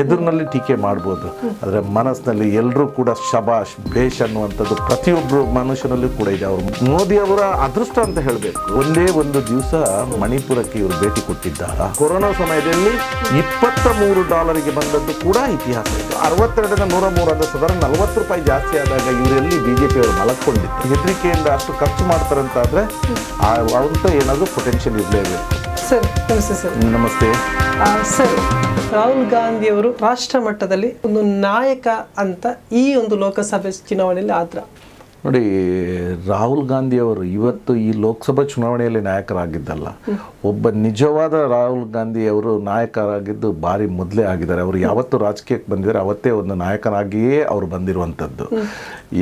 ಎದುರಿನಲ್ಲಿ ಟೀಕೆ ಮಾಡ್ಬೋದು. ಆದರೆ ಮನಸ್ಸಿನಲ್ಲಿ ಎಲ್ಲರೂ ಕೂಡ ಶಬಾಷ್, ಭೇಷ್ ಅನ್ನುವಂಥದ್ದು ಪ್ರತಿಯೊಬ್ಬರು ಮನುಷ್ಯನಲ್ಲೂ ಕೂಡ ಇದೆ. ಅವರು ಮೋದಿ ಅವರ ಅದೃಷ್ಟ ಅಂತ ಹೇಳಬೇಕು. ಒಂದೇ ಒಂದು ದಿವಸ ಮಣಿಪುರಕ್ಕೆ ಇವರು ಭೇಟಿ ಕೊಟ್ಟಿದ್ದಾರೆ? ಕೊರೋನಾ ಸಮಯದಲ್ಲಿ ಇಪ್ಪತ್ತ ಮೂರು ಡಾಲರ್ಗೆ ಬಂದದ್ದು ಕೂಡ ಇತಿಹಾಸ ಇತ್ತು ಅರವತ್ತೆರಡರಿಂದ ನೂರ ಮೂರು ಅಂದ್ರೆ ಸಾಧಾರಣ ನಲವತ್ತು ರೂಪಾಯಿ ಜಾಸ್ತಿ ಆದಾಗ ಇವರೆಲ್ಲಿ ಬಿಜೆಪಿ ಅವರು ಮಲಕೊಂಡಿತ್ತು ಹೆದರಿಕೆಯಿಂದ ಅಷ್ಟು ಖರ್ಚು ಮಾಡ್ತಾರೆ ಅಂತ ಏನಾದರೂ ಪೊಟೆನ್ಷಿಯಲ್ ಇರಲೇಬೇಕು. ಸರ್ ನಮಸ್ತೆ ಸರ್. ನಮಸ್ತೆ. ಸರ್ ರಾಹುಲ್ ಗಾಂಧಿಯವರು ರಾಷ್ಟ್ರ ಮಟ್ಟದಲ್ಲಿ ಒಂದು ನಾಯಕ ಅಂತ ಈ ಒಂದು ಲೋಕಸಭೆ ಚುನಾವಣೆಯಲ್ಲಿ ಆದ್ರ ನೋಡಿ, ರಾಹುಲ್ ಗಾಂಧಿ ಅವರು ಇವತ್ತು ಈ ಲೋಕಸಭಾ ಚುನಾವಣೆಯಲ್ಲಿ ನಾಯಕರಾಗಿದ್ದಲ್ಲ. ಒಬ್ಬ ನಿಜವಾದ ರಾಹುಲ್ ಗಾಂಧಿ ಅವರು ನಾಯಕರಾಗಿದ್ದು ಭಾರಿ ಮೊದಲೇ ಆಗಿದ್ದಾರೆ. ಅವರು ಯಾವತ್ತು ರಾಜಕೀಯಕ್ಕೆ ಬಂದಿದ್ದಾರೆ, ಅವತ್ತೇ ಒಂದು ನಾಯಕನಾಗಿಯೇ ಅವರು ಬಂದಿರುವಂಥದ್ದು.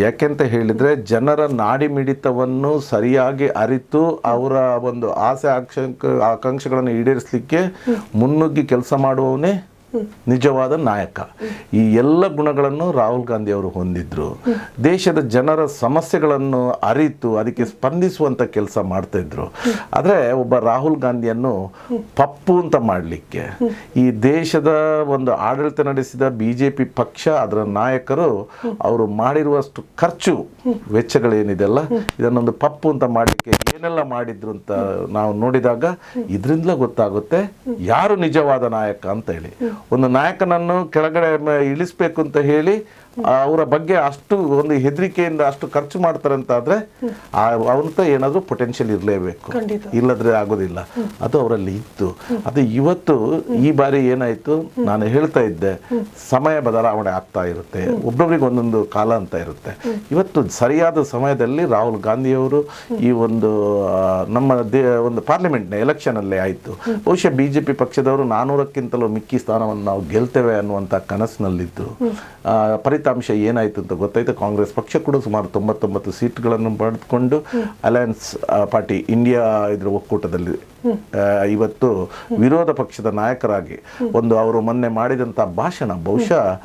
ಯಾಕೆಂತ ಹೇಳಿದರೆ, ಜನರ ನಾಡಿ ಮಿಡಿತವನ್ನು ಸರಿಯಾಗಿ ಅರಿತು ಅವರ ಒಂದು ಆಸೆ ಆಕಾಂಕ್ಷೆಗಳನ್ನು ಈಡೇರಿಸಲಿಕ್ಕೆ ಮುನ್ನುಗ್ಗಿ ಕೆಲಸ ಮಾಡುವವನೇ ನಿಜವಾದ ನಾಯಕ. ಈ ಎಲ್ಲ ಗುಣಗಳನ್ನು ರಾಹುಲ್ ಗಾಂಧಿ ಅವರು ಹೊಂದಿದ್ರು. ದೇಶದ ಜನರ ಸಮಸ್ಯೆಗಳನ್ನು ಅರಿತು ಅದಕ್ಕೆ ಸ್ಪಂದಿಸುವಂತ ಕೆಲಸ ಮಾಡ್ತಾ ಇದ್ರು. ಆದರೆ ಒಬ್ಬ ರಾಹುಲ್ ಗಾಂಧಿಯನ್ನು ಪಪ್ಪು ಅಂತ ಮಾಡಲಿಕ್ಕೆ. ಈ ದೇಶದ ಒಂದು ಆಡಳಿತ ನಡೆಸಿದ ಬಿಜೆಪಿ ಪಕ್ಷ, ಅದರ ನಾಯಕರು ಅವರು ಮಾಡಿರುವಷ್ಟು ಖರ್ಚು, ವೆಚ್ಚಗಳೇನಿದೆಲ್ಲ, ಇದನ್ನೊಂದು ಪಪ್ಪು ಅಂತ ಮಾಡಲಿಕ್ಕೆ ಏನೆಲ್ಲ ಮಾಡಿದ್ರು ಅಂತ ನಾವು ನೋಡಿದಾಗ ಇದರಿಂದಲೇ ಗೊತ್ತಾಗುತ್ತೆ ಯಾರು ನಿಜವಾದ ನಾಯಕ ಅಂತ ಹೇಳಿ. ಒಂದು ನಾಯಕನನ್ನು ಕೆಳಗಡೆ ಇಳಿಸ್ಬೇಕು ಅಂತ ಹೇಳಿ ಅವರ ಬಗ್ಗೆ ಅಷ್ಟು ಒಂದು ಹೆದರಿಕೆಯಿಂದ ಅಷ್ಟು ಖರ್ಚು ಮಾಡ್ತಾರೆ ಅಂತ ಆದ್ರೆ ಅವಂತ ಏನಾದರೂ ಪೊಟೆನ್ಷಿಯಲ್ ಇರಲೇಬೇಕು. ಇಲ್ಲದ್ರೆ ಆಗೋದಿಲ್ಲ. ಅದು ಅವರಲ್ಲಿ ಇತ್ತು. ಅದು ಇವತ್ತು ಈ ಬಾರಿ ಏನಾಯ್ತು? ನಾನು ಹೇಳ್ತಾ ಇದ್ದೆ. ಸಮಯ ಬದಲಾವಣೆ ಆಗ್ತಾ ಇರುತ್ತೆ. ಒಬ್ಬೊಬ್ರಿಗೆ ಒಂದೊಂದು ಕಾಲ ಅಂತ ಇರುತ್ತೆ. ಇವತ್ತು ಸರಿಯಾದ ಸಮಯದಲ್ಲಿ ರಾಹುಲ್ ಗಾಂಧಿಯವರು ಈ ಒಂದು ನಮ್ಮ ದೇ ಒಂದು ಪಾರ್ಲಿಮೆಂಟ್ನ ಎಲೆಕ್ಷನಲ್ಲೇ ಆಯಿತು. ಬಹುಶಃ ಬಿ ಜೆ ಪಿ ಪಕ್ಷದವರು ನಾನ್ನೂರಕ್ಕಿಂತಲೂ ಮಿಕ್ಕಿ ಸ್ಥಾನವನ್ನು ನಾವು ಗೆಲ್ತೇವೆ ಅನ್ನುವಂಥ ಕನಸಿನಲ್ಲಿದ್ದು. ಆ, ಫಲಿತಾಂಶ ಏನಾಯಿತು ಅಂತ ಗೊತ್ತಾಯ್ತು. ಕಾಂಗ್ರೆಸ್ ಪಕ್ಷ ಕೂಡ ಸುಮಾರು ತೊಂಬತ್ತೊಂಬತ್ತು ಸೀಟ್ಗಳನ್ನು ಪಡೆದುಕೊಂಡು ಅಲಯನ್ಸ್ ಪಾರ್ಟಿ ಇಂಡಿಯಾ ಇದರ ಒಕ್ಕೂಟದಲ್ಲಿ ಇವತ್ತು ವಿರೋಧ ಪಕ್ಷದ ನಾಯಕರಾಗಿ ಒಂದು ಅವರು ಮೊನ್ನೆ ಮಾಡಿದಂಥ ಭಾಷಣ ಬಹುಶಃ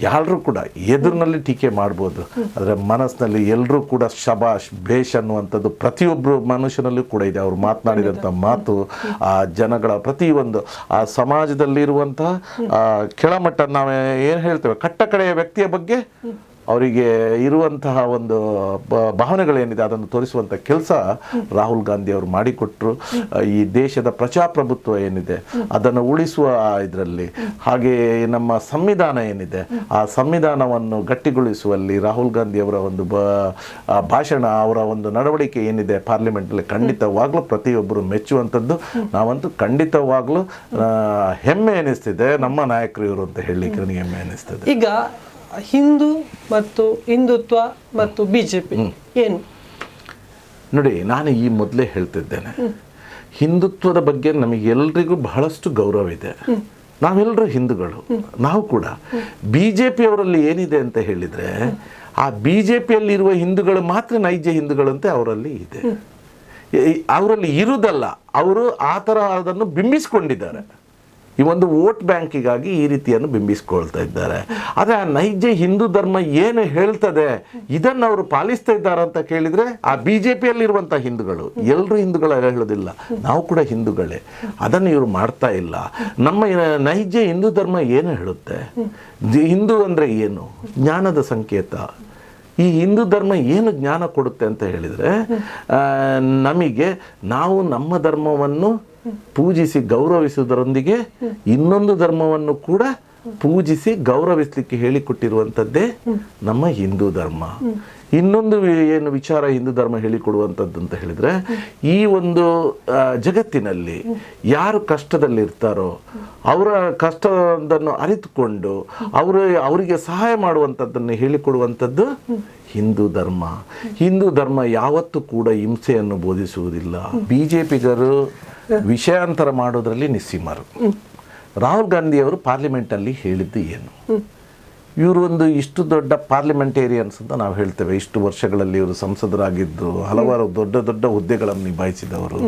ಯಾರೂ ಕೂಡ ಎದುರಿನಲ್ಲಿ ಟೀಕೆ ಮಾಡ್ಬೋದು. ಆದರೆ ಮನಸ್ಸಿನಲ್ಲಿ ಎಲ್ಲರೂ ಕೂಡ ಶಬಾಷ್, ಭೇಷ್ ಅನ್ನುವಂಥದ್ದು ಪ್ರತಿಯೊಬ್ಬರು ಮನುಷ್ಯನಲ್ಲೂ ಕೂಡ ಇದೆ. ಅವರು ಮಾತನಾಡಿದಂಥ ಮಾತು, ಆ, ಜನಗಳ ಪ್ರತಿಯೊಂದು, ಆ, ಸಮಾಜದಲ್ಲಿರುವಂತಹ ಕೆಳಮಟ್ಟ ನಾವು ಏನು ಹೇಳ್ತೇವೆ? ಕಟ್ಟಕಡೆಯ ವ್ಯಕ್ತಿಯ ಬಗ್ಗೆ ಅವರಿಗೆ ಇರುವಂತಹ ಒಂದು ಭಾವನೆಗಳೇನಿದೆ ಅದನ್ನು ತೋರಿಸುವಂಥ ಕೆಲಸ ರಾಹುಲ್ ಗಾಂಧಿ ಅವರು ಮಾಡಿಕೊಟ್ಟರು ಈ ದೇಶದ ಪ್ರಜಾಪ್ರಭುತ್ವ ಏನಿದೆ, ಅದನ್ನು ಉಳಿಸುವ ಇದರಲ್ಲಿ, ಹಾಗೆ ನಮ್ಮ ಸಂವಿಧಾನ ಏನಿದೆ, ಆ ಸಂವಿಧಾನವನ್ನು ಗಟ್ಟಿಗೊಳಿಸುವಲ್ಲಿ ರಾಹುಲ್ ಗಾಂಧಿ ಅವರ ಒಂದು ಭಾಷಣ, ಅವರ ಒಂದು ನಡವಳಿಕೆ ಏನಿದೆ ಪಾರ್ಲಿಮೆಂಟಲ್ಲಿ ಖಂಡಿತವಾಗ್ಲೂ ಪ್ರತಿಯೊಬ್ಬರು ಮೆಚ್ಚುವಂಥದ್ದು. ನಾವಂತೂ ಖಂಡಿತವಾಗ್ಲೂ ಹೆಮ್ಮೆ ಎನಿಸ್ತಿದೆ, ನಮ್ಮ ನಾಯಕರು ಇವರು ಅಂತ ಹೇಳಿ ನನಗೆ ಹೆಮ್ಮೆ ಎನಿಸ್ತದೆ. ಈಗ ಹಿಂದೂ ಮತ್ತು ಹಿಂದುತ್ವ ಮತ್ತು ಬಿ ಜೆ ಪಿ ಏನು? ನೋಡಿ ನಾನು ಈ ಮೊದಲೇ ಹೇಳ್ತಿದ್ದೇನೆ. ಹಿಂದುತ್ವದ ಬಗ್ಗೆ ನಮಗೆಲ್ಲರಿಗೂ ಬಹಳಷ್ಟು ಗೌರವ ಇದೆ. ನಾವೆಲ್ಲರೂ ಹಿಂದೂಗಳು. ನಾವು ಕೂಡ. ಬಿ ಜೆ ಪಿಯವರಲ್ಲಿ ಏನಿದೆ ಅಂತ ಹೇಳಿದರೆ ಆ ಬಿ ಜೆ ಪಿಯಲ್ಲಿರುವ ಹಿಂದೂಗಳು ಮಾತ್ರ ನೈಜ ಹಿಂದೂಗಳಂತೆ ಅವರಲ್ಲಿ ಇದೆ. ಅವರಲ್ಲಿ ಇರುವುದಲ್ಲ ಅವರು ಆ ಥರ ಅದನ್ನು ಬಿಂಬಿಸ್ಕೊಂಡಿದ್ದಾರೆ. ಈ ಒಂದು ವೋಟ್ ಬ್ಯಾಂಕಿಗಾಗಿ ಈ ರೀತಿಯನ್ನು ಬಿಂಬಿಸ್ಕೊಳ್ತಾ ಇದ್ದಾರೆ. ಆದರೆ ಆ ನೈಜ ಹಿಂದೂ ಧರ್ಮ ಏನು ಹೇಳ್ತದೆ? ಇದನ್ನು ಅವರು ಪಾಲಿಸ್ತಾ ಇದ್ದಾರೆ ಅಂತ ಕೇಳಿದರೆ ಆ ಬಿ ಜೆ ಪಿಯಲ್ಲಿರುವಂಥ ಹಿಂದೂಗಳು. ಎಲ್ಲರೂ ಹಿಂದೂಗಳ ಹೇಳೋದಿಲ್ಲ. ನಾವು ಕೂಡ ಹಿಂದೂಗಳೇ. ಅದನ್ನು ಇವರು ಮಾಡ್ತಾ ಇಲ್ಲ. ನಮ್ಮ ನೈಜ ಹಿಂದೂ ಧರ್ಮ ಏನು ಹೇಳುತ್ತೆ? ಹಿಂದೂ ಅಂದರೆ ಏನು? ಜ್ಞಾನದ ಸಂಕೇತ. ಈ ಹಿಂದೂ ಧರ್ಮ ಏನು ಜ್ಞಾನ ಕೊಡುತ್ತೆ ಅಂತ ಹೇಳಿದರೆ ನಮಗೆ ನಾವು ನಮ್ಮ ಧರ್ಮವನ್ನು ಪೂಜಿಸಿ ಗೌರವಿಸುವುದರೊಂದಿಗೆ ಇನ್ನೊಂದು ಧರ್ಮವನ್ನು ಕೂಡ ಪೂಜಿಸಿ ಗೌರವಿಸಲಿಕ್ಕೆ ಹೇಳಿಕೊಟ್ಟಿರುವಂಥದ್ದೇ ನಮ್ಮ ಹಿಂದೂ ಧರ್ಮ. ಇನ್ನೊಂದು ಏನು ವಿಚಾರ ಹಿಂದೂ ಧರ್ಮ ಹೇಳಿಕೊಡುವಂಥದ್ದು ಅಂತ ಹೇಳಿದರೆ ಈ ಒಂದು ಜಗತ್ತಿನಲ್ಲಿ ಯಾರು ಕಷ್ಟದಲ್ಲಿರ್ತಾರೋ ಅವರ ಕಷ್ಟದನ್ನು ಅರಿತುಕೊಂಡು ಅವರು ಅವರಿಗೆ ಸಹಾಯ ಮಾಡುವಂಥದ್ದನ್ನು ಹೇಳಿಕೊಡುವಂಥದ್ದು ಹಿಂದೂ ಧರ್ಮ. ಹಿಂದೂ ಧರ್ಮ ಯಾವತ್ತೂ ಕೂಡ ಹಿಂಸೆಯನ್ನು ಬೋಧಿಸುವುದಿಲ್ಲ. ಬಿ ಜೆ ಪಿಗರು ವಿಷಯಾಂತರ ಮಾಡೋದ್ರಲ್ಲಿ ನಿಸ್ಸೀಮರು. ರಾಹುಲ್ ಗಾಂಧಿಯವರು ಪಾರ್ಲಿಮೆಂಟಲ್ಲಿ ಹೇಳಿದ್ದು ಏನು? ಇವರು ಒಂದು ಇಷ್ಟು ದೊಡ್ಡ ಪಾರ್ಲಿಮೆಂಟೇರಿಯನ್ಸ್ ಅಂತ ನಾವು ಹೇಳ್ತೇವೆ. ಇಷ್ಟು ವರ್ಷಗಳಲ್ಲಿ ಇವರು ಸಂಸದರಾಗಿದ್ದು, ಹಲವಾರು ದೊಡ್ಡ ದೊಡ್ಡ ಹುದ್ದೆಗಳನ್ನು ನಿಭಾಯಿಸಿದವರು.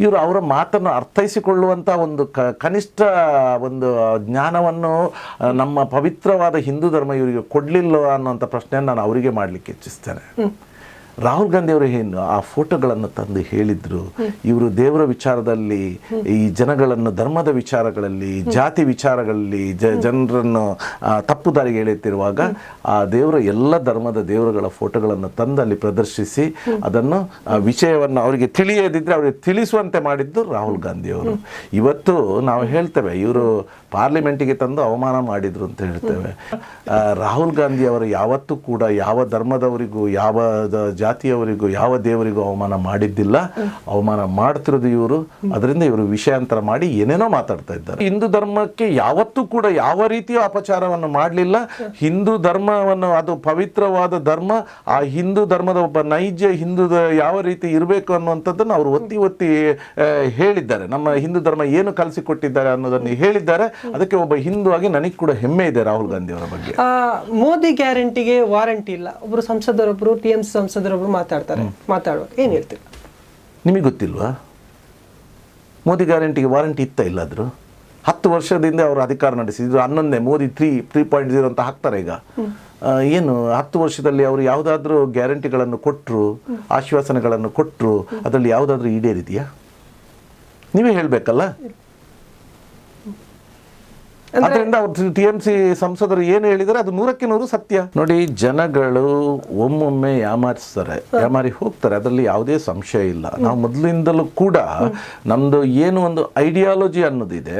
ಇವರು ಅವರ ಮಾತನ್ನು ಅರ್ಥೈಸಿಕೊಳ್ಳುವಂಥ ಒಂದು ಕನಿಷ್ಠ ಒಂದು ಜ್ಞಾನವನ್ನು ನಮ್ಮ ಪವಿತ್ರವಾದ ಹಿಂದೂ ಧರ್ಮ ಇವರಿಗೆ ಕೊಡಲಿಲ್ಲ ಅನ್ನುವಂಥ ಪ್ರಶ್ನೆಯನ್ನು ನಾನು ಅವರಿಗೆ ಮಾಡಲಿಕ್ಕೆ ಇಚ್ಛಿಸ್ತೇನೆ. ರಾಹುಲ್ ಗಾಂಧಿ ಅವರು ಏನು ಆ ಫೋಟೋಗಳನ್ನು ತಂದು ಹೇಳಿದ್ರು, ಇವರು ದೇವರ ವಿಚಾರದಲ್ಲಿ, ಈ ಜನಗಳನ್ನು ಧರ್ಮದ ವಿಚಾರಗಳಲ್ಲಿ, ಜಾತಿ ವಿಚಾರಗಳಲ್ಲಿ, ಜ ಜನರನ್ನು ತಪ್ಪು ದಾರಿಗೆ ಎಳೆಯುತ್ತಿರುವಾಗ ಆ ದೇವರ ಎಲ್ಲ ಧರ್ಮದ ದೇವರುಗಳ ಫೋಟೋಗಳನ್ನು ತಂದು ಅಲ್ಲಿ ಪ್ರದರ್ಶಿಸಿ, ಅದನ್ನು ವಿಷಯವನ್ನು ಅವರಿಗೆ ತಿಳಿಯದಿದ್ದರೆ ಅವರಿಗೆ ತಿಳಿಸುವಂತೆ ಮಾಡಿದ್ದು ರಾಹುಲ್ ಗಾಂಧಿ ಅವರು. ಇವತ್ತು ನಾವು ಹೇಳ್ತೇವೆ, ಇವರು ಪಾರ್ಲಿಮೆಂಟಿಗೆ ತಂದು ಅವಮಾನ ಮಾಡಿದ್ರು ಅಂತ ಹೇಳ್ತೇವೆ. ರಾಹುಲ್ ಗಾಂಧಿ ಅವರು ಯಾವತ್ತೂ ಕೂಡ ಯಾವ ಧರ್ಮದವರಿಗೂ, ಯಾವ ಜಾತಿಯವರಿಗೂ ಯಾವ ದೇವರಿಗೂ ಅವಮಾನ ಮಾಡಿದ್ದಿಲ್ಲ, ಅವಮಾನ ಮಾಡ್ತಿರೋದು ಇವರು. ಅದರಿಂದ ಇವರು ವಿಷಯಾಂತರ ಮಾಡಿ ಏನೇನೋ ಮಾತಾಡ್ತಾ ಇದ್ದಾರೆ. ಹಿಂದೂ ಧರ್ಮಕ್ಕೆ ಯಾವತ್ತೂ ಕೂಡ ಯಾವ ರೀತಿಯ ಅಪಚಾರವನ್ನು ಮಾಡಲಿಲ್ಲ. ಹಿಂದೂ ಧರ್ಮವನ್ನು, ಅದು ಪವಿತ್ರವಾದ ಧರ್ಮ, ಆ ಹಿಂದೂ ಧರ್ಮದ ಒಬ್ಬ ನೈಜ ಹಿಂದೂ ಯಾವ ರೀತಿ ಇರಬೇಕು ಅನ್ನುವಂಥದ್ದನ್ನು ಅವರು ಒತ್ತಿ ಒತ್ತಿ ಹೇಳಿದ್ದಾರೆ. ನಮ್ಮ ಹಿಂದೂ ಧರ್ಮ ಏನು ಕಲಿಸಿಕೊಟ್ಟಿದ್ದಾರೆ ಅನ್ನೋದನ್ನು ಹೇಳಿದ್ದಾರೆ. ಅದಕ್ಕೆ ಒಬ್ಬ ಹಿಂದೂ ಆಗಿ ನನಗೆ ಕೂಡ ಹೆಮ್ಮೆ ಇದೆ ರಾಹುಲ್ ಗಾಂಧಿ ಅವರ ಬಗ್ಗೆ. ಮೋದಿ ಗ್ಯಾರಂಟಿಗೆ ವಾರಂಟಿ ಇಲ್ಲ. ಒಬ್ಬರು ಸಂಸದರೊಬ್ಬರು ಟಿ ಎಂ ಸಿ ಮಾತಾಡ್ತಾರೆ. ಮಾತಾಡುವಾಗ ಏನು ಹೇಳ್ತೀರ? ನಿಮಗೆ ಗೊತ್ತಿಲ್ವಾ? ಮೋದಿ ಗ್ಯಾರಂಟಿಗೆ ವಾರಂಟಿ ಇತ್ತ ಇಲ್ಲಾದ್ರು? ಹತ್ತು ವರ್ಷದಿಂದ ಅವರು ಅಧಿಕಾರ ನಡೆಸಿದ್ರು. ಹನ್ನೊಂದೇ Modi three three point zero ಅಂತ ಹಾಕ್ತಾರೆ ಈಗ. ಏನು ಹತ್ತು ವರ್ಷದಲ್ಲಿ ಅವರು ಯಾವುದಾದ್ರೂ ಗ್ಯಾರಂಟಿಗಳನ್ನು ಕೊಟ್ಟರು ಆಶ್ವಾಸನೆಗಳನ್ನು ಕೊಟ್ಟರು ಅದರಲ್ಲಿ ಯಾವುದಾದ್ರೂ ಈಡೇರಿದೆಯಾ? ನೀವೇ ಹೇಳಬೇಕಲ್ಲ? ಅದರಿಂದ ಅವ್ರು ಟಿ ಎಂ ಸಿ ಸಂಸದರು ಏನು ಹೇಳಿದರೆ ಅದು ನೂರಕ್ಕೆ ನೂರು ಸತ್ಯ. ನೋಡಿ ಜನಗಳು ಒಮ್ಮೊಮ್ಮೆ ಯಾಮಾರಿಸ್ತಾರೆ ಯಾಮಾರಿ ಹೋಗ್ತಾರೆ ಅದರಲ್ಲಿ ಯಾವುದೇ ಸಂಶಯ ಇಲ್ಲ. ನಾವು ಮೊದಲಿಂದಲೂ ಕೂಡ ನಮ್ದು ಏನು ಒಂದು ಐಡಿಯಾಲಜಿ ಅನ್ನೋದಿದೆ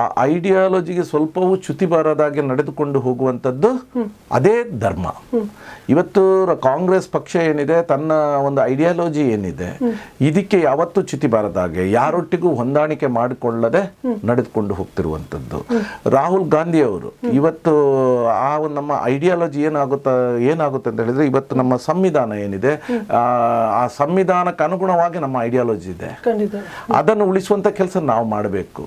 ಆ ಐಡಿಯಾಲಜಿಗೆ ಸ್ವಲ್ಪವೂ ಚ್ಯುತಿ ಬಾರದಾಗೆ ನಡೆದುಕೊಂಡು ಹೋಗುವಂಥದ್ದು ಅದೇ ಧರ್ಮ. ಇವತ್ತು ಕಾಂಗ್ರೆಸ್ ಪಕ್ಷ ಏನಿದೆ ತನ್ನ ಒಂದು ಐಡಿಯಾಲಜಿ ಏನಿದೆ ಇದಕ್ಕೆ ಯಾವತ್ತೂ ಚ್ಯುತಿ ಬಾರದಾಗೆ ಯಾರೊಟ್ಟಿಗೂ ಹೊಂದಾಣಿಕೆ ಮಾಡಿಕೊಳ್ಳದೆ ನಡೆದುಕೊಂಡು ಹೋಗ್ತಿರುವಂಥದ್ದು. ರಾಹುಲ್ ಗಾಂಧಿ ಅವರು ಇವತ್ತು ಆ ಒಂದು ನಮ್ಮ ಐಡಿಯಾಲಜಿ ಏನಾಗುತ್ತ ಏನಾಗುತ್ತೆ ಅಂತ ಹೇಳಿದ್ರೆ ಇವತ್ತು ನಮ್ಮ ಸಂವಿಧಾನ ಏನಿದೆ ಆ, ಸಂವಿಧಾನಕ್ಕೆ ಅನುಗುಣವಾಗಿ ನಮ್ಮ ಐಡಿಯಾಲಜಿ ಇದೆ. ಅದನ್ನು ಉಳಿಸುವಂತ ಕೆಲಸ ನಾವು ಮಾಡಬೇಕು.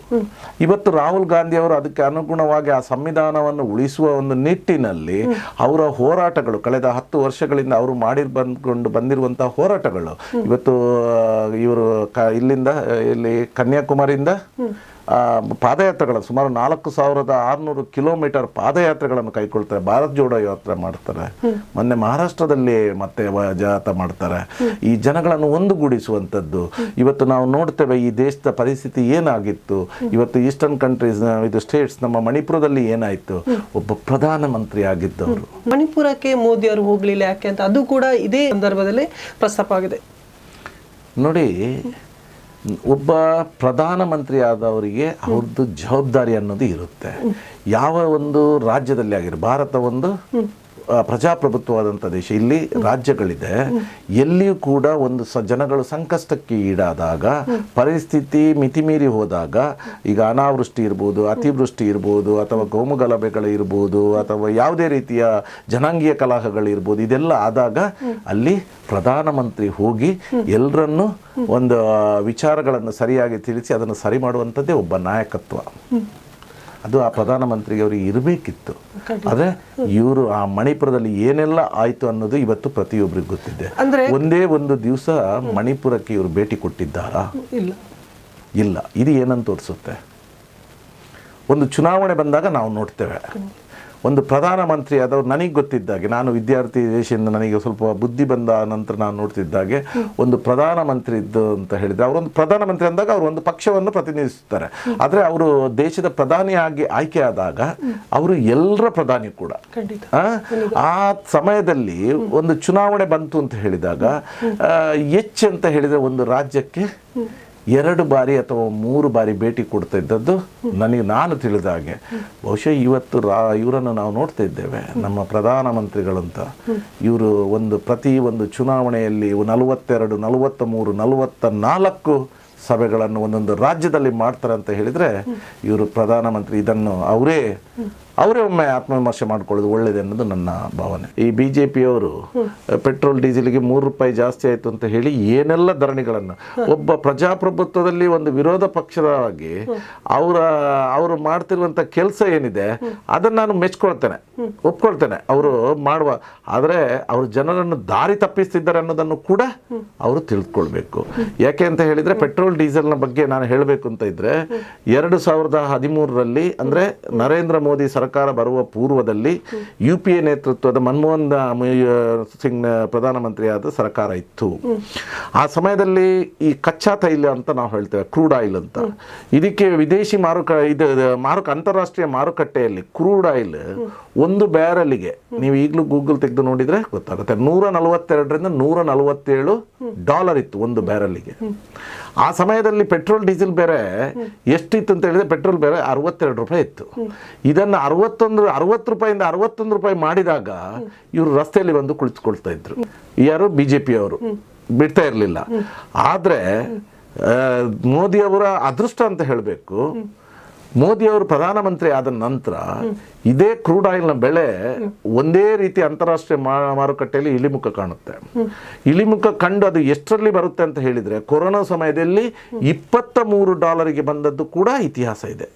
ಇವತ್ತು ರಾಹುಲ್ ಗಾಂಧಿ ಅವರು ಅದಕ್ಕೆ ಅನುಗುಣವಾಗಿ ಆ ಸಂವಿಧಾನವನ್ನು ಉಳಿಸುವ ಒಂದು ನಿಟ್ಟಿನಲ್ಲಿ ಅವರ ಹೋರಾಟಗಳು ಕಳೆದ ಹತ್ತು ವರ್ಷಗಳಿಂದ ಅವರು ಮಾಡಿ ಬಂದ್ಕೊಂಡು ಬಂದಿರುವಂತಹ ಹೋರಾಟಗಳು. ಇವತ್ತು ಇವರು ಇಲ್ಲಿಂದ ಇಲ್ಲಿ ಕನ್ಯಾಕುಮಾರಿಯಿಂದ ಪಾದಯಾತ್ರೆಗಳು ಸುಮಾರು ನಾಲ್ಕು ಸಾವಿರದ ಆರುನೂರು ಕಿಲೋಮೀಟರ್ ಪಾದಯಾತ್ರೆಗಳನ್ನು ಕೈಗೊಳ್ತಾರೆ. ಭಾರತ್ ಜೋಡೋ ಯಾತ್ರೆ ಮಾಡ್ತಾರೆ. ಮೊನ್ನೆ ಮಹಾರಾಷ್ಟ್ರದಲ್ಲಿ ಮತ್ತೆ ಜಾಥಾ ಮಾಡ್ತಾರೆ. ಈ ಜನಗಳನ್ನು ಒಂದುಗೂಡಿಸುವಂಥದ್ದು. ಇವತ್ತು ನಾವು ನೋಡ್ತೇವೆ ಈ ದೇಶದ ಪರಿಸ್ಥಿತಿ ಏನಾಗಿತ್ತು. ಇವತ್ತು ಈಸ್ಟರ್ನ್ ಕಂಟ್ರೀಸ್ ಇದು ಸ್ಟೇಟ್ಸ್ ನಮ್ಮ ಮಣಿಪುರದಲ್ಲಿ ಏನಾಯಿತು. ಒಬ್ಬ ಪ್ರಧಾನಮಂತ್ರಿ ಆಗಿದ್ದವರು. ಮಣಿಪುರಕ್ಕೆ ಮೋದಿ ಅವರು ಹೋಗಲಿಲ್ಲ ಯಾಕೆ ಅಂತ ಅದು ಕೂಡ ಇದೇ ಸಂದರ್ಭದಲ್ಲಿ ಪ್ರಸ್ತಾಪ ಆಗಿದೆ ನೋಡಿ ಒಬ್ಬ ಪ್ರಧಾನಮಂತ್ರಿ ಆದವರಿಗೆ ಅವ್ರದ್ದು ಜವಾಬ್ದಾರಿ ಅನ್ನೋದು ಇರುತ್ತೆ. ಯಾವ ಒಂದು ರಾಜ್ಯದಲ್ಲಿ ಆಗಿರೋ ಭಾರತ ಒಂದು ಪ್ರಜಾಪ್ರಭುತ್ವವಾದಂಥ ದೇಶ. ಇಲ್ಲಿ ರಾಜ್ಯಗಳಿದೆ. ಎಲ್ಲಿಯೂ ಕೂಡ ಒಂದು ಸ, ಜನಗಳು ಸಂಕಷ್ಟಕ್ಕೆ ಈಡಾದಾಗ, ಪರಿಸ್ಥಿತಿ ಮಿತಿಮೀರಿ ಹೋದಾಗ, ಈಗ ಅನಾವೃಷ್ಟಿ ಇರ್ಬೋದು, ಅತಿವೃಷ್ಟಿ ಇರ್ಬೋದು, ಅಥವಾ ಗೋಮು ಗಲಭೆಗಳು ಇರ್ಬೋದು, ಅಥವಾ ಯಾವುದೇ ರೀತಿಯ ಜನಾಂಗೀಯ ಕಲಹಗಳಿರ್ಬೋದು ಇದೆಲ್ಲ ಆದಾಗ ಅಲ್ಲಿ ಪ್ರಧಾನಮಂತ್ರಿ ಹೋಗಿ ಎಲ್ಲರನ್ನು ಒಂದು ವಿಚಾರಗಳನ್ನು ಸರಿಯಾಗಿ ತಿಳಿಸಿ, ಅದನ್ನು ಸರಿ ಮಾಡುವಂಥದ್ದೇ ಒಬ್ಬ ನಾಯಕತ್ವ. ಅದು ಆ ಪ್ರಧಾನಮಂತ್ರಿಗೆ ಅವರಿಗೆ ಇರಬೇಕಿತ್ತು ಆದರೆ ಇವರು ಆ ಮಣಿಪುರದಲ್ಲಿ ಏನೆಲ್ಲ ಆಯಿತು ಅನ್ನೋದು ಇವತ್ತು ಪ್ರತಿಯೊಬ್ಬರಿಗೂ ಗೊತ್ತಿದೆ. ಅಂದ್ರೆ ಒಂದೇ ಒಂದು ದಿವಸ ಮಣಿಪುರಕ್ಕೆ ಇವರು ಭೇಟಿ ಕೊಟ್ಟಿದ್ದಾರಾ? ಇಲ್ಲ. ಇಲ್ಲ. ಇದು ಏನಂತ ತೋರಿಸುತ್ತೆ? ಒಂದು ಚುನಾವಣೆ ಬಂದಾಗ ನಾವು ನೋಡ್ತೇವೆ. ಒಂದು ಪ್ರಧಾನಮಂತ್ರಿ ಆದವ್ರು ನನಗೆ ಗೊತ್ತಿದ್ದಾಗೆ ನಾನು ವಿದ್ಯಾರ್ಥಿ ದೇಶದಿಂದ ನನಗೆ ಸ್ವಲ್ಪ ಬುದ್ಧಿ ಬಂದ ನಂತರ ನಾನು ನೋಡ್ತಿದ್ದಾಗೆ ಒಂದು ಪ್ರಧಾನಮಂತ್ರಿ ಇದ್ದು ಅಂತ ಹೇಳಿದ್ರೆ ಅವರೊಂದು ಪ್ರಧಾನಮಂತ್ರಿ ಅಂದಾಗ ಅವರು ಒಂದು ಪಕ್ಷವನ್ನು ಪ್ರತಿನಿಧಿಸುತ್ತಾರೆ ಆದರೆ ಅವರು ದೇಶದ ಪ್ರಧಾನಿಯಾಗಿ ಆಯ್ಕೆ ಆದಾಗ ಅವರು ಎಲ್ಲರ ಪ್ರಧಾನಿ ಕೂಡ. ಆ, ಸಮಯದಲ್ಲಿ ಒಂದು ಚುನಾವಣೆ ಬಂತು ಅಂತ ಹೇಳಿದಾಗ ಎಚ್ ಅಂತ ಹೇಳಿದ್ರೆ ಒಂದು ರಾಜ್ಯಕ್ಕೆ ಎರಡು ಬಾರಿ ಅಥವಾ ಮೂರು ಬಾರಿ ಭೇಟಿ ಕೊಡ್ತಾ ಇದ್ದದ್ದು ನನಗೆ ನಾನು ತಿಳಿದ ಹಾಗೆ. ಬಹುಶಃ ಇವತ್ತು ರಾ, ಇವರನ್ನು ನಾವು ನೋಡ್ತಾ ಇದ್ದೇವೆ. ನಮ್ಮ ಪ್ರಧಾನಮಂತ್ರಿಗಳಂತ. ಇವರು ಒಂದು ಪ್ರತಿ ಒಂದು ಚುನಾವಣೆಯಲ್ಲಿ ನಲವತ್ತೆರಡು ನಲವತ್ತ ಮೂರು ನಲವತ್ತ ನಾಲ್ಕು ಸಭೆಗಳನ್ನು ಒಂದೊಂದು ರಾಜ್ಯದಲ್ಲಿ ಮಾಡ್ತಾರೆ ಅಂತ ಹೇಳಿದರೆ ಇವರು ಪ್ರಧಾನಮಂತ್ರಿ ಇದನ್ನು ಅವರೇ ಅವರೇ ಒಮ್ಮೆ ಆತ್ಮವಿಮರ್ಶೆ ಮಾಡ್ಕೊಳ್ಳೋದು ಒಳ್ಳೇದು ಅನ್ನೋದು ನನ್ನ ಭಾವನೆ. ಈ ಬಿ ಜೆ ಪಿಯವರು ಪೆಟ್ರೋಲ್ ಡೀಸೆಲ್ಗೆ ಮೂರು ರೂಪಾಯಿ ಜಾಸ್ತಿ ಆಯಿತು ಅಂತ ಹೇಳಿ ಏನೆಲ್ಲ ಧರಣಿಗಳನ್ನು ಒಬ್ಬ ಪ್ರಜಾಪ್ರಭುತ್ವದಲ್ಲಿ ಒಂದು ವಿರೋಧ ಪಕ್ಷದವಾಗಿ ಅವರ ಅವರು ಮಾಡ್ತಿರುವಂಥ ಕೆಲಸ ಏನಿದೆ ಅದನ್ನು ನಾನು ಮೆಚ್ಕೊಳ್ತೇನೆ ಒಪ್ಕೊಳ್ತೇನೆ. ಅವರು ಮಾಡುವ ಆದರೆ ಅವರು ಜನರನ್ನು ದಾರಿ ತಪ್ಪಿಸ್ತಿದ್ದಾರೆ ಅನ್ನೋದನ್ನು ಕೂಡ ಅವರು ತಿಳ್ಕೊಳ್ಬೇಕು. ಯಾಕೆ ಅಂತ ಹೇಳಿದರೆ ಪೆಟ್ರೋಲ್ ಡೀಸೆಲ್ನ ಬಗ್ಗೆ ನಾನು ಹೇಳಬೇಕು ಅಂತ ಇದ್ದರೆ ಎರಡು ಸಾವಿರದ ಹದಿಮೂರರಲ್ಲಿ ಅಂದರೆ ನರೇಂದ್ರ ಮೋದಿ ಸರ್ಕಾರ ಬರುವ ಪೂರ್ವದಲ್ಲಿ ಯು ಪಿ ಎ ನೇತೃತ್ವದ ಮನಮೋಹನ್ ಸಿಂಗ್ ಪ್ರಧಾನಮಂತ್ರಿಯಾದ ಸರ್ಕಾರ ಇತ್ತು. ಆ ಸಮಯದಲ್ಲಿ ಈ ಕಚ್ಚಾ ತೈಲ ಅಂತ ನಾವು ಹೇಳ್ತೇವೆ, ಕ್ರೂಡ್ ಆಯಿಲ್ ಅಂತ. ಇದಕ್ಕೆ ವಿದೇಶಿ ಮಾರುಕ, ಇದು ಮಾರುಕ, ಅಂತಾರಾಷ್ಟ್ರೀಯ ಮಾರುಕಟ್ಟೆಯಲ್ಲಿ ಕ್ರೂಡ್ ಆಯಿಲ್ ಒಂದು ಬ್ಯಾರಲಿಗೆ ನೀವು ಈಗಲೂ ಗೂಗಲ್ ತೆಗೆದು ನೋಡಿದ್ರೆ ಗೊತ್ತಾಗುತ್ತೆ. ನೂರ ನಲವತ್ತೆರಡರಿಂದ ನೂರ ನಲವತ್ತೇಳು ಡಾಲರ್ ಇತ್ತು ಒಂದು ಬ್ಯಾರಲಿಗೆ ಆ ಸಮಯದಲ್ಲಿ ಪೆಟ್ರೋಲ್, ಡೀಸೆಲ್ ಬೇರೆ ಎಷ್ಟಿತ್ತು ಅಂತ ಹೇಳಿದ್ರೆ ಪೆಟ್ರೋಲ್ ಬೇರೆ ಅರವತ್ತೆರಡು ರೂಪಾಯಿ ಇತ್ತು. ಇದನ್ನು ಅರವತ್ತೊಂದು, ಅರವತ್ತು ರೂಪಾಯಿಂದ ಅರವತ್ತೊಂದು ರೂಪಾಯಿ ಮಾಡಿದಾಗ ಇವರು ರಸ್ತೆಯಲ್ಲಿ ಬಂದು ಕುಳಿತುಕೊಳ್ತಾ ಇದ್ರು. ಯಾರು? ಬಿ ಜೆ ಪಿಯವರು ಬಿಡ್ತಾ ಇರಲಿಲ್ಲ. ಆದರೆ ಮೋದಿ ಅವರ ಅದೃಷ್ಟ ಅಂತ ಹೇಳಬೇಕು. ಮೋದಿ ಅವರು ಪ್ರಧಾನಮಂತ್ರಿ ಆದ ನಂತರ ಇದೇ ಕ್ರೂಡ್ ಆಯಿಲ್ನ ಬೆಲೆ ಒಂದೇ ರೀತಿ ಅಂತಾರಾಷ್ಟ್ರೀಯ ಮಾರುಕಟ್ಟೆಯಲ್ಲಿ ಇಳಿಮುಖ ಕಾಣುತ್ತೆ. ಇಳಿಮುಖ ಕಂಡು ಅದು ಎಷ್ಟರಲ್ಲಿ ಬರುತ್ತೆ ಅಂತ ಹೇಳಿದ್ರೆ ಕೊರೋನಾ ಸಮಯದಲ್ಲಿ ಇಪ್ಪತ್ತ ಮೂರು ಡಾಲರಿಗೆ ಬಂದದ್ದು ಕೂಡ ಇತಿಹಾಸ ಇದೆ.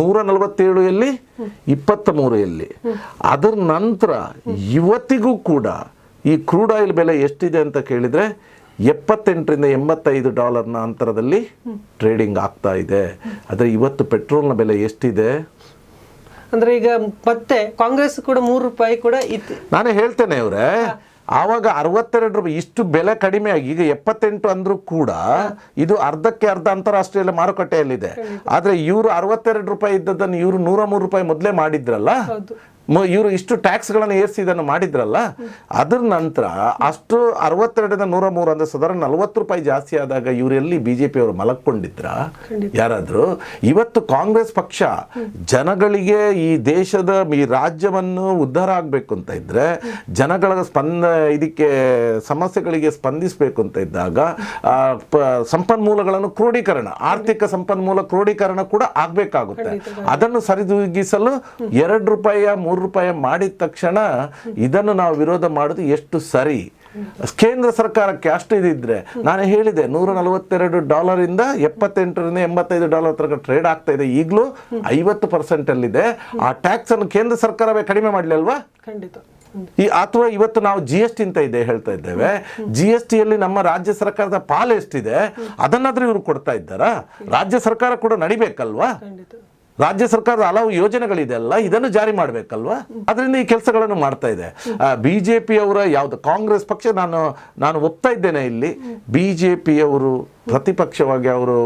ನೂರ ನಲವತ್ತೇಳು ಎಲ್ಲಿ? ಇಪ್ಪತ್ತ ಮೂರು ಎಲ್ಲಿ? ಅದರ ನಂತರ ಇವತ್ತಿಗೂ ಕೂಡ ಈ ಕ್ರೂಡ್ ಆಯಿಲ್ ಬೆಲೆ ಎಷ್ಟಿದೆ ಅಂತ ಕೇಳಿದ್ರೆ ಎಪ್ಪತ್ತೆಂಟರಿಂದ ಎಂಬತ್ತೈದು ಡಾಲರ್ನ ಅಂತರದಲ್ಲಿ ಟ್ರೇಡಿಂಗ್ ಆಗ್ತಾ ಇದೆ. ಆದರೆ ಇವತ್ತು ಪೆಟ್ರೋಲ್ನ ಬೆಲೆ ಎಷ್ಟಿದೆ? ಅಂದ್ರೆ ಈಗ ಮತ್ತೆ ಕಾಂಗ್ರೆಸ್ ಕೂಡ ಮೂರು ರೂಪಾಯಿ ಕೂಡ ಇತ್ತು. ನಾನೇ ಹೇಳ್ತೇನೆ ಅವರೇ ಆವಾಗ ಅರವತ್ತೆರಡು ರೂಪಾಯಿ ಇಷ್ಟು ಬೆಲೆ ಕಡಿಮೆ ಆಗಿ ಈಗ ಎಪ್ಪತ್ತೆಂಟು ಅಂದರೂ ಕೂಡ ಇದು ಅರ್ಧಕ್ಕೆ ಅರ್ಧ ಅಂತಾರಾಷ್ಟ್ರೀಯ ಮಾರುಕಟ್ಟೆಯಲ್ಲಿದೆ. ಆದರೆ ಇವರು ಅರವತ್ತೆರಡು ರೂಪಾಯಿ ಇದ್ದದ್ದನ್ನು ಇವರು ನೂರ ಮೂರು ರೂಪಾಯಿ ಮೊದಲೇ ಮಾಡಿದ್ರಲ್ಲ? ಇವರು ಇಷ್ಟು ಟ್ಯಾಕ್ಸ್ಗಳನ್ನು ಏರಿಸಿ ಇದನ್ನು ಮಾಡಿದ್ರಲ್ಲ ಅದ್ರ ನಂತರ ಅಷ್ಟು ಅರವತ್ತೆರಡರಿಂದ ನೂರ ಮೂರು ಅಂದ್ರೆ ಸಾಧಾರಣ ನಲವತ್ತು ರೂಪಾಯಿ ಜಾಸ್ತಿ ಆದಾಗ ಇವರೆಲ್ಲಿ ಬಿ ಜೆ ಪಿಯವರು ಮಲಕ್ಕೊಂಡಿದ್ರ ಯಾರಾದರೂ? ಇವತ್ತು ಕಾಂಗ್ರೆಸ್ ಪಕ್ಷ ಜನಗಳಿಗೆ ಈ ದೇಶದ ಈ ರಾಜ್ಯವನ್ನು ಉದ್ಧಾರ ಆಗಬೇಕು ಅಂತ ಇದ್ರೆ ಜನಗಳ ಸ್ಪಂದ ಇದಕ್ಕೆ ಸಮಸ್ಯೆಗಳಿಗೆ ಸ್ಪಂದಿಸಬೇಕು ಅಂತ ಇದ್ದಾಗ ಸಂಪನ್ಮೂಲಗಳನ್ನು ಕ್ರೋಢೀಕರಣ ಆರ್ಥಿಕ ಸಂಪನ್ಮೂಲ ಕ್ರೋಢೀಕರಣ ಕೂಡ ಆಗಬೇಕಾಗುತ್ತೆ. ಅದನ್ನು ಸರಿದೂಗಿಸಲು ಎರಡು ರೂಪಾಯಿಯ ಮೂರು ರೂಪಾಯಿ ಮಾಡಿದ ತಕ್ಷಣ ಇದನ್ನು ನಾವು ವಿರೋಧ ಮಾಡೋದು ಎಷ್ಟು ಸರಿ? ಕೇಂದ್ರ ಸರ್ಕಾರಕ್ಕೆ ಅಷ್ಟು ಇದಿದ್ರೆ ನಾನು ಹೇಳಿದೆ ನೂರ ನಲವತ್ತೆರಡು ಡಾಲರ್ ಇಂದ ಎಪ್ಪತ್ತೆಂಟರಿಂದ ಎಂಬತ್ತೈದು ಡಾಲರ್ ತನಕ ಟ್ರೇಡ್ ಆಗ್ತಾ ಇದೆ. ಈಗಲೂ ಐವತ್ತು ಪರ್ಸೆಂಟ್ ಅಲ್ಲಿದೆ ಆ ಟ್ಯಾಕ್ಸ್ ಅನ್ನು ಕೇಂದ್ರ ಸರ್ಕಾರವೇ ಕಡಿಮೆ ಮಾಡಲಿ ಅಲ್ವಾ? ಖಂಡಿತ. ಈ ಅಥವಾ ಇವತ್ತು ನಾವು ಜಿ ಎಸ್ ಟಿ ಅಂತ ಇದೆ ಹೇಳ್ತಾ ಇದ್ದೇವೆ. ಜಿ ಎಸ್ ಟಿಯಲ್ಲಿ ನಮ್ಮ ರಾಜ್ಯ ಸರ್ಕಾರದ ಪಾಲು ಎಷ್ಟಿದೆ? ಅದನ್ನಾದ್ರೂ ಇವರು ಕೊಡ್ತಾ ಇದ್ದಾರಾ? ರಾಜ್ಯ ಸರ್ಕಾರ ಕೂಡ ನಡಿಬೇಕಲ್ವಾ? ರಾಜ್ಯ ಸರ್ಕಾರದ ಹಲವು ಯೋಜನೆಗಳಿದೆ ಅಲ್ಲ, ಇದನ್ನು ಜಾರಿ ಮಾಡಬೇಕಲ್ವಾ? ಅದರಿಂದ ಈ ಕೆಲಸಗಳನ್ನು ಮಾಡ್ತಾ ಇದೆ. ಬಿ ಜೆ ಪಿಯವರ ಯಾವುದು ಕಾಂಗ್ರೆಸ್ ಪಕ್ಷ, ನಾನು ನಾನು ಒಪ್ತಾ ಇದ್ದೇನೆ ಇಲ್ಲಿ. ಬಿ ಜೆ ಪಿಯವರು ಪ್ರತಿಪಕ್ಷವಾಗಿ ಅವರು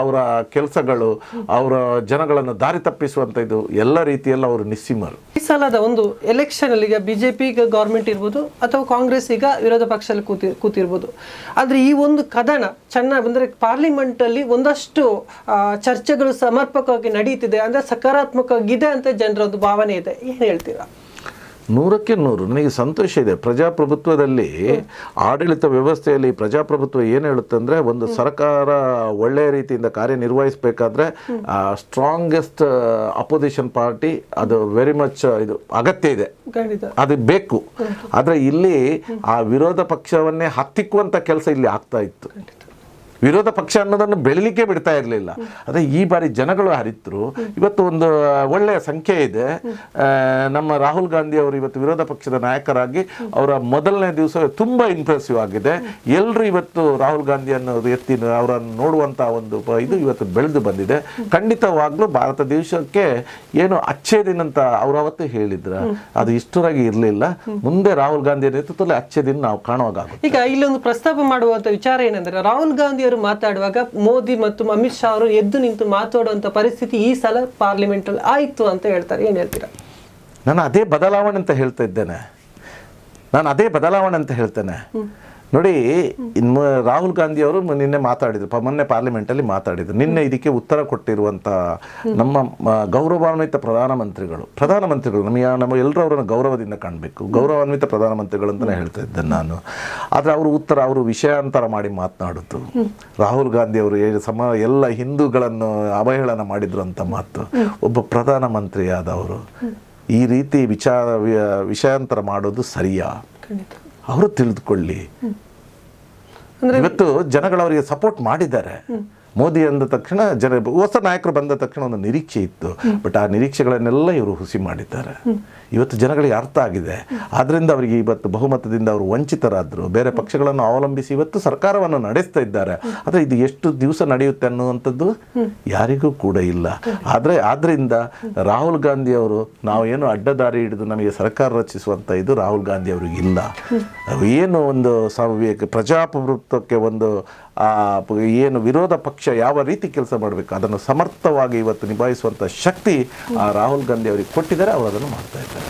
ಅವರ ಕೆಲಸಗಳು, ಅವರ ಜನಗಳನ್ನು ದಾರಿ ತಪ್ಪಿಸುವಂತ ಇದು ಎಲ್ಲ ರೀತಿಯಲ್ಲಿ ಅವರು ನಿಸ್ಸೀಮರು. ಈ ಸಲದ ಒಂದು ಎಲೆಕ್ಷನ್ ಅಲ್ಲಿ ಈಗ ಬಿಜೆಪಿ ಗೌರ್ಮೆಂಟ್ ಇರ್ಬೋದು, ಅಥವಾ ಕಾಂಗ್ರೆಸ್ ಈಗ ವಿರೋಧ ಪಕ್ಷದಲ್ಲಿ ಕೂತಿ, ಕೂತಿರ್ಬೋದು. ಆದ್ರೆ ಈ ಒಂದು ಕದನ ಚೆನ್ನಾಗಿ ಅಂದ್ರೆ ಪಾರ್ಲಿಮೆಂಟ್ ಅಲ್ಲಿ ಒಂದಷ್ಟು ಚರ್ಚೆಗಳು ಸಮರ್ಪಕವಾಗಿ ನಡೀತಿದೆ, ಅಂದ್ರೆ ಸಕಾರಾತ್ಮಕವಾಗಿದೆ ಅಂತ ಜನರ ಒಂದು ಭಾವನೆ ಇದೆ. ಏನ್ ಹೇಳ್ತೀರಾ? ನೂರಕ್ಕೆ ನೂರು. ನನಗೆ ಸಂತೋಷ ಇದೆ. ಪ್ರಜಾಪ್ರಭುತ್ವದಲ್ಲಿ ಆಡಳಿತ ವ್ಯವಸ್ಥೆಯಲ್ಲಿ ಪ್ರಜಾಪ್ರಭುತ್ವ ಏನು ಹೇಳುತ್ತೆ ಅಂದರೆ ಒಂದು ಸರ್ಕಾರ ಒಳ್ಳೆಯ ರೀತಿಯಿಂದ ಕಾರ್ಯನಿರ್ವಹಿಸಬೇಕಾದ್ರೆ ಸ್ಟ್ರಾಂಗೆಸ್ಟ್ ಅಪೋಸಿಷನ್ ಪಾರ್ಟಿ ಅದು ವೆರಿ ಮಚ್ ಇದು ಅಗತ್ಯ ಇದೆ. ಅದು ಬೇಕು. ಆದರೆ ಇಲ್ಲಿ ಆ ವಿರೋಧ ಪಕ್ಷವನ್ನೇ ಹತ್ತಿಕ್ಕುವಂಥ ಕೆಲಸ ಇಲ್ಲಿ ಆಗ್ತಾ ಇತ್ತು. ವಿರೋಧ ಪಕ್ಷ ಅನ್ನೋದನ್ನು ಬೆಳಿಲಿಕ್ಕೆ ಬಿಡ್ತಾ ಇರಲಿಲ್ಲ. ಅದೇ ಈ ಬಾರಿ ಜನಗಳು ಹರಿತರು. ಇವತ್ತು ಒಂದು ಒಳ್ಳೆಯ ಸಂಖ್ಯೆ ಇದೆ. ನಮ್ಮ ರಾಹುಲ್ ಗಾಂಧಿ ಅವರು ಇವತ್ತು ವಿರೋಧ ಪಕ್ಷದ ನಾಯಕರಾಗಿ ಅವರ ಮೊದಲನೇ ದಿವಸ ತುಂಬಾ ಇಂಪ್ರೆಸಿವ್ ಆಗಿದೆ. ಎಲ್ಲರೂ ಇವತ್ತು ರಾಹುಲ್ ಗಾಂಧಿಯನ್ನು ಎತ್ತಿ ಅವರನ್ನು ನೋಡುವಂಥ ಒಂದು ಇದು ಇವತ್ತು ಬೆಳೆದು ಬಂದಿದೆ. ಖಂಡಿತವಾಗ್ಲೂ ಭಾರತ ದೇಶಕ್ಕೆ ಏನು ಅಚ್ಚೇ ದಿನ ಅಂತ ಅವರು ಅವತ್ತು ಹೇಳಿದ್ರ. ಅದು ಇಷ್ಟರಾಗಿ ಇರಲಿಲ್ಲ. ಮುಂದೆ ರಾಹುಲ್ ಗಾಂಧಿ ನೇತೃತ್ವದಲ್ಲಿ ಅಚ್ಚೇ ದಿನ ನಾವು ಕಾಣುವಾಗ ಈಗ ಇಲ್ಲೊಂದು ಪ್ರಸ್ತಾಪ ಮಾಡುವಂಥ ವಿಚಾರ ಏನಂದ್ರೆ, ರಾಹುಲ್ ಗಾಂಧಿ ಅವರು ಮಾತಾಡುವಾಗ ಮೋದಿ ಮತ್ತು ಅಮಿತ್ ಶಾ ಅವರು ಎದ್ದು ನಿಂತು ಮಾತಾಡುವಂತ ಪರಿಸ್ಥಿತಿ ಈ ಸಲ ಪಾರ್ಲಿಮೆಂಟಲ್ಲಿ ಆಯ್ತು ಅಂತ ಹೇಳ್ತಾರೆ. ಏನ್ ಹೇಳ್ತೀರಾ? ನಾನು ಅದೇ ಬದಲಾವಣೆ ಅಂತ ಹೇಳ್ತಾ ಇದ್ದೇನೆ. ನಾನು ಅದೇ ಬದಲಾವಣೆ ಅಂತ ಹೇಳ್ತೇನೆ. ನೋಡಿ ಇನ್ನು ರಾಹುಲ್ ಗಾಂಧಿ ಅವರು ನಿನ್ನೆ ಮಾತಾಡಿದ್ರು ಮೊನ್ನೆ ಪಾರ್ಲಿಮೆಂಟಲ್ಲಿ ಮಾತಾಡಿದ್ರು. ನಿನ್ನೆ ಇದಕ್ಕೆ ಉತ್ತರ ಕೊಟ್ಟಿರುವಂಥ ನಮ್ಮ ಗೌರವಾನ್ವಿತ ಪ್ರಧಾನಮಂತ್ರಿಗಳು ಪ್ರಧಾನಮಂತ್ರಿಗಳು ನಮಗೆ ನಮ್ಮ ಎಲ್ಲರೂ ಅವರನ್ನು ಗೌರವದಿಂದ ಕಾಣಬೇಕು. ಗೌರವಾನ್ವಿತ ಪ್ರಧಾನಮಂತ್ರಿಗಳು ಅಂತಲೇ ಹೇಳ್ತಾ ಇದ್ದೆ ನಾನು. ಆದರೆ ಅವರು ಉತ್ತರ ಅವರು ವಿಷಯಾಂತರ ಮಾಡಿ ಮಾತನಾಡಿದ್ರು ರಾಹುಲ್ ಗಾಂಧಿ ಅವರು ಸಮ ಎಲ್ಲ ಹಿಂದೂಗಳನ್ನು ಅವಹೇಳನ ಮಾಡಿದ್ರು ಅಂತ ಮಾತು. ಒಬ್ಬ ಪ್ರಧಾನಮಂತ್ರಿಯಾದವರು ಈ ರೀತಿ ವಿಚಾರ ವಿಷಯಾಂತರ ಮಾಡೋದು ಸರಿಯಾ? ಅವರು ತಿಳಿದುಕೊಳ್ಳಿ. ಅಂದ್ರೆ ಇವತ್ತು ಜನಗಳು ಅವರಿಗೆ ಸಪೋರ್ಟ್ ಮಾಡಿದ್ದಾರೆ. ಮೋದಿ ಅಂದ ತಕ್ಷಣ ಜನ ಹೊಸ ನಾಯಕರು ಬಂದ ತಕ್ಷಣ ಒಂದು ನಿರೀಕ್ಷೆ ಇತ್ತು. ಬಟ್ ಆ ನಿರೀಕ್ಷೆಗಳನ್ನೆಲ್ಲ ಇವರು ಹುಸಿ ಮಾಡಿದ್ದಾರೆ. ಇವತ್ತು ಜನಗಳಿಗೆ ಅರ್ಥ ಆಗಿದೆ. ಆದ್ದರಿಂದ ಅವರಿಗೆ ಇವತ್ತು ಬಹುಮತದಿಂದ ಅವರು ವಂಚಿತರಾದರು. ಬೇರೆ ಪಕ್ಷಗಳನ್ನು ಅವಲಂಬಿಸಿ ಇವತ್ತು ಸರ್ಕಾರವನ್ನು ನಡೆಸ್ತಾ ಇದ್ದಾರೆ. ಆದರೆ ಇದು ಎಷ್ಟು ದಿವಸ ನಡೆಯುತ್ತೆ ಅನ್ನುವಂಥದ್ದು ಯಾರಿಗೂ ಕೂಡ ಇಲ್ಲ. ಆದರೆ ಆದ್ದರಿಂದ ರಾಹುಲ್ ಗಾಂಧಿ ಅವರು ನಾವು ಏನು ಅಡ್ಡದಾರಿ ಹಿಡಿದು ನಮಗೆ ಸರ್ಕಾರ ರಚಿಸುವಂಥ ಇದು ರಾಹುಲ್ ಗಾಂಧಿ ಅವರಿಗೆ ಇಲ್ಲ ಏನು ಒಂದು ಪ್ರಜಾಪ್ರಭುತ್ವಕ್ಕೆ ಒಂದು ಏನು ವಿರೋಧ ಪಕ್ಷ ಯಾವ ರೀತಿ ಕೆಲಸ ಮಾಡಬೇಕು? ಅದನ್ನು ಸಮರ್ಥವಾಗಿ ಇವತ್ತು ನಿಭಾಯಿಸುವಂಥ ಶಕ್ತಿ ರಾಹುಲ್ ಗಾಂಧಿ ಅವರಿಗೆ ಕೊಟ್ಟಿದ್ದಾರೆ. ಅವರು ಅದನ್ನು ಮಾಡ್ತಾ ಇದ್ದಾರೆ.